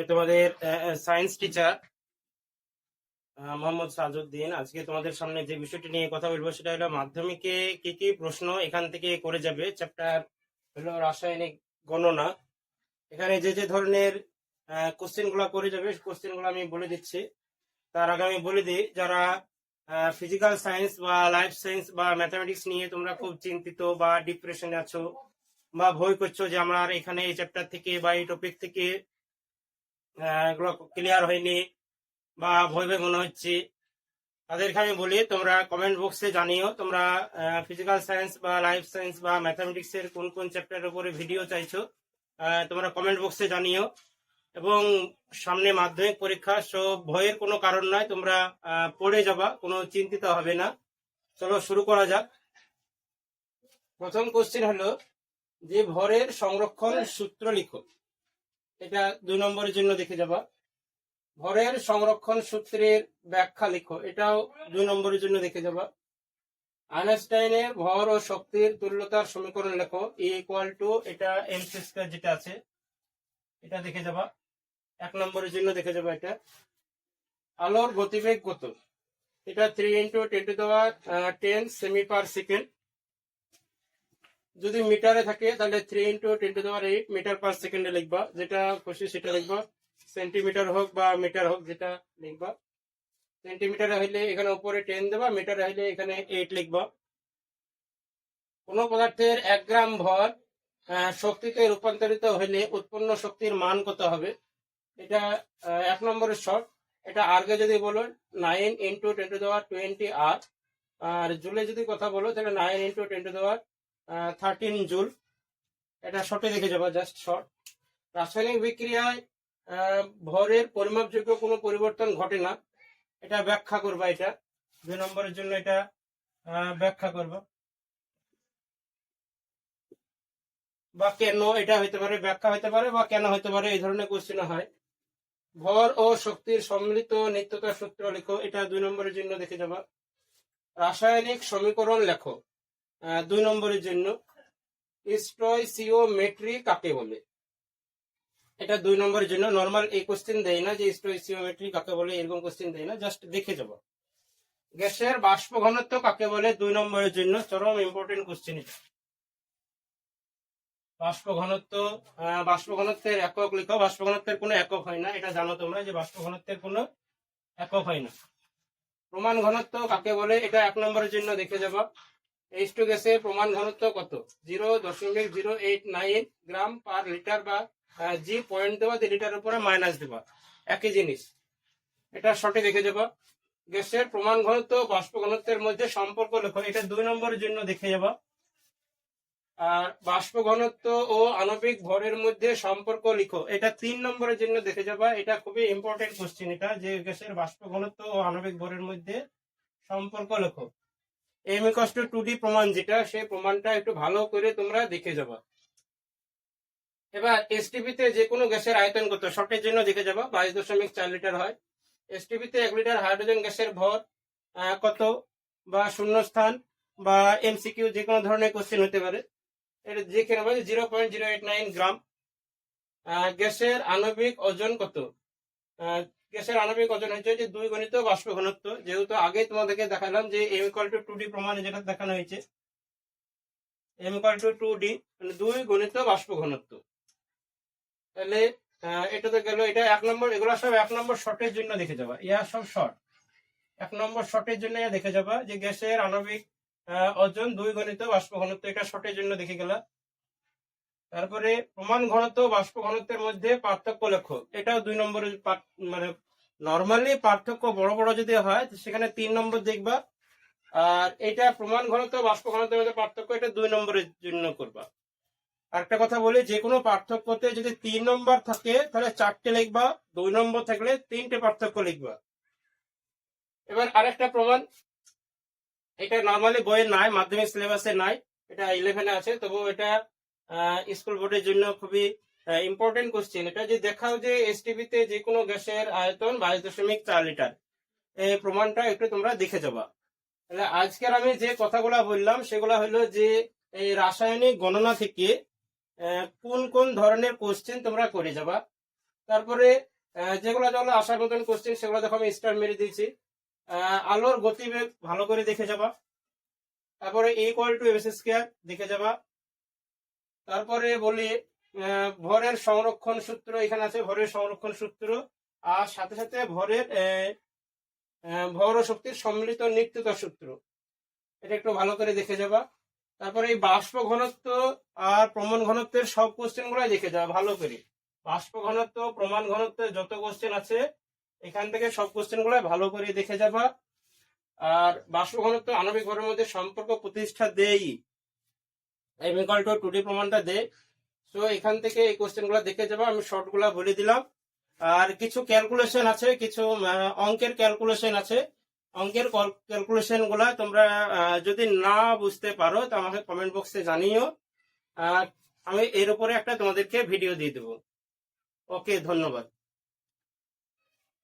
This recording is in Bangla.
আমি তোমাদের সায়েন্স টিচার মোহাম্মদ সাজউদ্দিন। আজকে তোমাদের সামনে যে বিষয়টি নিয়ে কথা বলব সেটা হলো মাধ্যমিকে কি কি প্রশ্ন এখান থেকে করে যাবে। চ্যাপ্টার হলো রাসায়নিক গণনা। এখানে যে যে ধরনের কোশ্চেনগুলা করে যাবে কোশ্চেনগুলো আমি বলে দিচ্ছি। তার আগে আমি বলে দিই, যারা ফিজিক্যাল সায়েন্স বা লাইফ সায়েন্স বা ম্যাথামেটিক্স নিয়ে তোমরা খুব চিন্তিত বা ডিপ্রেশনে আছো বা ভয় করছ যে আমার এখানে এই চ্যাপ্টার থেকে বা এই টপিক থেকে এগুলো ক্লিয়ার হয়নি বা ভয় ভয় মনে হচ্ছে। তাদেরকে আমি বলি, তোমরা কমেন্ট বক্সে জানিও, তোমরা ফিজিক্যাল সায়েন্স বা লাইফ সায়েন্স বা ম্যাথামেটিক্স এর কোন কোন চ্যাপ্টারের উপরে ভিডিও চাইছো তোমরা কমেন্ট বক্সে জানিও। এবং সামনে মাধ্যমিক পরীক্ষা, সব ভয়ের কোনো কারণ নাই, তোমরা পড়ে যাবা, কোনো চিন্তিত হবে না। চলো শুরু করা যাক। প্রথম কোশ্চেন হলো, যে ভরের সংরক্ষণ সূত্র লিখো। এটা দুই নম্বরের জন্য দেখে যাবা। ভরের সংরক্ষণ সূত্রের ব্যাখ্যা লিখো, এটাও দুই নম্বরের জন্য দেখে যাবা। আইনস্টাইনের ভর ও শক্তির তুল্যতার সমীকরণ লেখো ই ইকুয়াল টু এটা এম স্কোয়ার যেটা আছে, এটা দেখে যাবা। এক নম্বরের জন্য দেখে যাবা এটা। আলোর গতিবেগ কত? এটা থ্রি ইন্টু টেন টু দেওয়া টেন সেমি পার সেকেন্ড যদি মিটারে থাকে, তাহলে থ্রি ইন্টু টেন টু দেওয়ার এইট মিটার পার সেকেন্ডে লিখবা, যেটা খুশি সেটা লিখবা। সেন্টিমিটার হোক বা মিটার হোক যেটা লিখবা। সেন্টিমিটার হইলে এখানে উপরে টেন দেবা মিটার হইলে এখানে এইট লিখবা। কোন পদার্থের এক গ্রাম ভর শক্তিতে রূপান্তরিত হইলে উৎপন্ন শক্তির মান কত হবে? এটা এক নম্বরের শর্ট এটা আর্গে যদি বলো নাইন ইন্টু টেন টু দেওয়ার টোয়েন্টি আর আর জুলে যদি কথা বলো, তাহলে নাইন ইন্টু টেন টু দেওয়ার থার্টিন জুল। এটা শর্টে দেখে যাবা জাস্ট শর্ট রাসায়নিক বিক্রিয়ায় ভরের পরিমাপযোগ্য কোনো পরিবর্তন ঘটে না। এটা ব্যাখ্যা করবা এটা। দুই নম্বরের জন্য এটা ব্যাখ্যা করবা। বা কেন এটা হইতে পারে, ব্যাখ্যা হইতে পারে, বা কেন হইতে পারে, এই ধরনের কোশ্চেন হয়। ভর ও শক্তির সম্মিলিত নিত্যতা সূত্র লেখো। এটা দুই নম্বরের জন্য দেখে যাবা। রাসায়নিক সমীকরণ লেখো। দুই নম্বরের জন্য। স্ট্রয়সিওমেট্রি কাকে বলে? এটা দুই নম্বরের জন্য। নর্মাল এই কোশ্চেন দেয় না যে স্ট্রয়সিওমেট্রি কাকে বলে, এরকম কোশ্চেন দেয় না। জাস্ট দেখে যাব। গ্যাসের বাষ্প ঘনত্ব কাকে বলে? দুই নম্বরের জন্য। চরম ইম্পর্টেন্ট কোশ্চেন এটা। বাষ্প ঘনত্ব বাষ্প ঘনত্বের একক লিখো। বাষ্প ঘনত্বের কোনো একক হয় না। এটা জানো তোমরা যে বাষ্প ঘনত্বের কোনো একক হয় না। প্রমাণ ঘনত্ব কাকে বলে? এটা এক নম্বরের জন্য দেখে যাবা। এইচ টু গ্যাসের প্রমাণ ঘনত্ব কত? জিরো দশমিক zero eight nine gram per litre বা জি পয়েন্ট দেওয়া দিয়ে লিটার উপরে মাইনাস দেবা একই জিনিস। এটা শর্টে দেখে যাবা। গ্যাসের প্রমাণ ঘনত্ব, বাষ্প ঘনত্বের মধ্যে সম্পর্ক লেখো এটা দুই নম্বরের জন্য দেখে যাবা। আর বাষ্প ঘনত্ব ও আণবিক ভরের মধ্যে সম্পর্ক লিখো। এটা তিন নম্বরের জন্য দেখে যাবা। এটা খুবই ইম্পর্টেন্ট কোশ্চেন এটা, যে গ্যাসের বাষ্প ঘনত্ব ও আণবিক ভরের মধ্যে সম্পর্ক লেখো M equals to two D প্রমাণ যেটা, সেই প্রমাণটা একটু ভালো করে তোমরা দেখে যাবা। এবার এসটিপি তে যে কোনো গ্যাসের আয়তন কত? শর্টের জন্য দেখে যাবা, বাইশ দশমিক চার লিটার হয়। এসটিপি তে এক লিটার হাইড্রোজেন গ্যাসের ভর কত? বা শূন্যস্থান, বা এমসিকিউ যে কোনো ধরনের কোশ্চেন হতে পারে। এটা যেখানে বলে zero point zero eight nine gram গ্যাসের আণবিক ওজন কত? গ্যাসের আণবিক ওজন হচ্ছে যে দুই গণিত বাষ্প ঘনত্ব। যেহেতু আগে তোমাদেরকে দেখালাম যে M equal to two D প্রমাণে যেটা দেখানো হয়েছে। M equal to two D মানে দুই গণিত বাষ্প ঘনত্ব। তাহলে এটা তো গেল, এটা এক নম্বর, এগুলো সব এক নম্বর শর্টের জন্য দেখে যাবা। ইয়া সব শর্ট। এক নম্বর শর্টের জন্য দেখে যাবা যে গ্যাসের আণবিক ওজন দুই গণিত বাষ্প ঘনত্ব, এটা শর্টের জন্য দেখে গেলা। তারপরে প্রমাণ ঘনত্ব বাষ্প ঘনত্বের মধ্যে পার্থক্য লেখো এটাও দুই নম্বরের মানে নর্মালি পার্থক্য বড় বড় যদি হয় সেখানে তিন নম্বর দেখবা। আর এটা প্রমাণ ঘনত্ব বাষ্প ঘনত্বের মধ্যে পার্থক্য, এটা দুই নম্বরের জন্য করবা। আরেকটা কথা বলি, যে কোনো পার্থক্যতে যদি তিন নম্বর থাকে, তাহলে চারটে লিখবা, দুই নম্বর থাকলে তিনটে পার্থক্য লিখবা। এবার আরেকটা প্রমাণ, এটা নর্মালি বইয়ে নাই, মাধ্যমিক সিলেবাসে নাই, এটা ইলেভেনে আছে তবু এটা স্কুল বোর্ডের জন্য খুবই ইম্পর্টেন্ট কোশ্চেন এটা যে দেখাও যে এসটিভি তে যে কোনো গ্যাসের আয়তন বাইশ দশমিক চার লিটার এই প্রমাণটা একটু তোমরা দেখে যাবা। তাহলে আজকের আমি যে কথাগুলা বললাম, সেগুলা হলো যে, এই রাসায়নিক গণনা থেকে কোন কোন ধরনের কোশ্চেন তোমরা করে যাবা। তারপরে যেগুলো যেগুলো আসার মতন কোশ্চেন সেগুলো দেখো আমি স্টার মেরে দিয়েছি। আলোর গতিবেগ ভালো করে দেখে যাবা। তারপরে ইকুয়াল টু এমএস স্কোয়ার দেখে যাবা। তারপরে বলি ভরের সংরক্ষণ সূত্র, এখানে আছে ভরের সংরক্ষণ সূত্র। আর সাথে সাথে ভরের ভর শক্তির সম্মিলিত নিত্যতা সূত্র। এটা একটু ভালো করে দেখে যাবা। তারপরে এই বাষ্প ঘনত্ব আর প্রমাণ ঘনত্বের সব কোশ্চেন গুলাই দেখে যাবা, ভালো করে। বাষ্প ঘনত্ব, প্রমাণ ঘনত্ব, যত কোশ্চেন আছে, এখান থেকে সব কোশ্চেন গুলাই ভালো করে দেখে যাবা। আর বাষ্প ঘনত্ব আণবিক ভরের মধ্যে সম্পর্ক প্রতিষ্ঠা দেই এম ইকাল টু টুডি প্রমাণটা দে। সো এখান থেকে এই কোশ্চেনগুলা দেখে যাবা আমি শর্টগুলা বলে দিলাম। আর কিছু ক্যালকুলেশন আছে কিছু অঙ্কের ক্যালকুলেশন আছে। অঙ্কের ক্যালকুলেশনগুলা তোমরা যদি না বুঝতে পারো তো আমাকে কমেন্ট বক্সে জানিও। আহ, আমি এর উপরে একটা তোমাদেরকে ভিডিও দিয়ে দেবো। ওকে ধন্যবাদ।